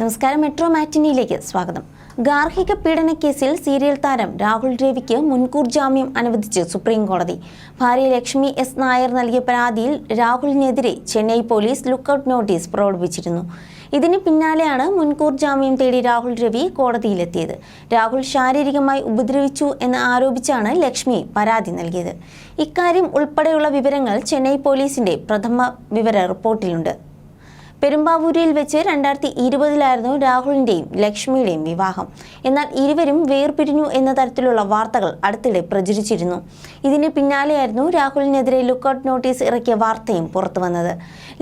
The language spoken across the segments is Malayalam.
നമസ്കാരം മെട്രോ മാറ്റിനിയിലേക്ക് സ്വാഗതം. ഗാർഹിക പീഡന കേസിൽ സീരിയൽ താരം രാഹുൽ രവിക്ക് മുൻകൂർ ജാമ്യം അനുവദിച്ച് സുപ്രീം കോടതി. ഭാര്യ ലക്ഷ്മി എസ് നായർ നൽകിയ പരാതിയിൽ രാഹുലിനെതിരെ ചെന്നൈ പോലീസ് ലുക്കൌട്ട് നോട്ടീസ് പുറപ്പെടുവിച്ചിരുന്നു ഇതിന് പിന്നാലെയാണ് മുൻകൂർ ജാമ്യം തേടി രാഹുൽ രവി കോടതിയിലെത്തിയത്. രാഹുൽ ശാരീരികമായി ഉപദ്രവിച്ചു എന്ന് ആരോപിച്ചാണ് ലക്ഷ്മി പരാതി നൽകിയത്. ഇക്കാര്യം ഉൾപ്പെടെയുള്ള വിവരങ്ങൾ ചെന്നൈ പോലീസിന്റെ പ്രഥമ വിവര റിപ്പോർട്ടിലുണ്ട്. പെരുമ്പാവൂരിൽ വെച്ച് രണ്ടായിരത്തി ഇരുപതിലായിരുന്നു രാഹുലിന്റെയും ലക്ഷ്മിയുടെയും വിവാഹം. എന്നാൽ ഇരുവരും വേർപിരിഞ്ഞു എന്ന തരത്തിലുള്ള വാർത്തകൾ അടുത്തിടെ പ്രചരിച്ചിരുന്നു. ഇതിന് പിന്നാലെയായിരുന്നു രാഹുലിനെതിരെ ലുക്കൌട്ട് നോട്ടീസ് ഇറക്കിയ വാർത്തയും പുറത്തുവന്നത്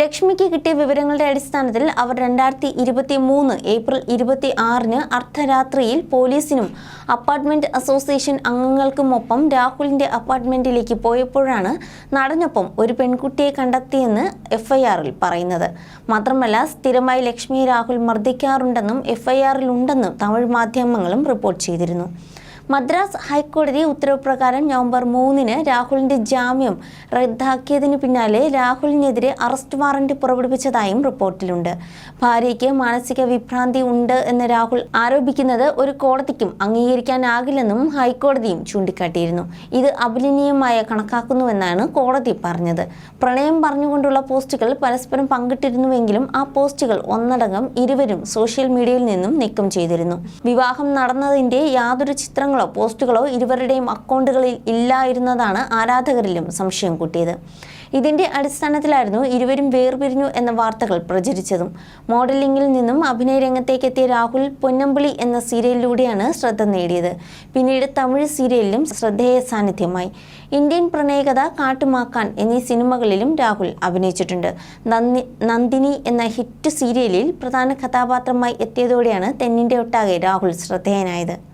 ലക്ഷ്മിക്ക് കിട്ടിയ വിവരങ്ങളുടെ അടിസ്ഥാനത്തിൽ അവർ രണ്ടായിരത്തി ഇരുപത്തി മൂന്ന് ഏപ്രിൽ ഇരുപത്തി ആറിന് അർദ്ധരാത്രിയിൽ പോലീസിനും അപ്പാർട്ട്മെന്റ് അസോസിയേഷൻ അംഗങ്ങൾക്കുമൊപ്പം രാഹുലിന്റെ അപ്പാർട്ട്മെന്റിലേക്ക് പോയപ്പോഴാണ് നടനൊപ്പം ഒരു പെൺകുട്ടിയെ കണ്ടെത്തിയെന്ന് എഫ്ഐആറിൽ പറയുന്നത്. മാത്രമല്ല സ്ഥിരമായി ലക്ഷ്മി രാഹുൽ മർദ്ദിക്കാറുണ്ടെന്നും എഫ്ഐആറിലുണ്ടെന്നും തമിഴ് മാധ്യമങ്ങളും റിപ്പോർട്ട് ചെയ്തിരുന്നു. മദ്രാസ് ഹൈക്കോടതി ഉത്തരവ് പ്രകാരം നവംബർ മൂന്നിന് രാഹുലിന്റെ ജാമ്യം റദ്ദാക്കിയതിനു പിന്നാലെ രാഹുലിനെതിരെ അറസ്റ്റ് വാറന്റ് പുറപ്പെടുവിച്ചതായും റിപ്പോർട്ടിലുണ്ട്. ഭാര്യയ്ക്ക് മാനസിക വിഭ്രാന്തി ഉണ്ട് എന്ന് രാഹുൽ ആരോപിക്കുന്നത് ഒരു കോടതിക്കും അംഗീകരിക്കാനാകില്ലെന്നും ഹൈക്കോടതിയും ചൂണ്ടിക്കാട്ടിയിരുന്നു. ഇത് അപലനീയമായ കണക്കാക്കുന്നുവെന്നാണ് കോടതി പറഞ്ഞത്. പ്രണയം പറഞ്ഞുകൊണ്ടുള്ള പോസ്റ്റുകൾ പരസ്പരം പങ്കിട്ടിരുന്നുവെങ്കിലും ആ പോസ്റ്റുകൾ ഒന്നടങ്കം ഇരുവരും സോഷ്യൽ മീഡിയയിൽ നിന്നും നീക്കം ചെയ്തിരുന്നു. വിവാഹം നടന്നതിന്റെ യാതൊരു ചിത്രങ്ങളോ പോസ്റ്റുകളോ ഇരുവരുടെയും അക്കൗണ്ടുകളിൽ ഇല്ലായിരുന്നതാണ് ആരാധകരിലും സംശയം കൂട്ടിയത്. ഇതിന്റെ അടിസ്ഥാനത്തിലായിരുന്നു ഇരുവരും വേർപിരിഞ്ഞു എന്ന വാർത്തകൾ പ്രചരിച്ചതും. മോഡലിംഗിൽ നിന്നും അഭിനയ രംഗത്തേക്ക് എത്തിയ രാഹുൽ പൊന്നമ്പിളി എന്ന സീരിയലിലൂടെയാണ് ശ്രദ്ധ നേടിയത്. പിന്നീട് തമിഴ് സീരിയലിലും ശ്രദ്ധേയ സാന്നിധ്യമായി. ഇന്ത്യൻ പ്രണയകഥ കാട്ടുമാക്കാൻ എന്നീ സിനിമകളിലും രാഹുൽ അഭിനയിച്ചിട്ടുണ്ട്. നന്ദി നന്ദിനി എന്ന ഹിറ്റ് സീരിയലിൽ പ്രധാന കഥാപാത്രമായി എത്തിയതോടെയാണ് തെന്നിന്റെ ഒട്ടാകെ രാഹുൽ ശ്രദ്ധേയനായത്.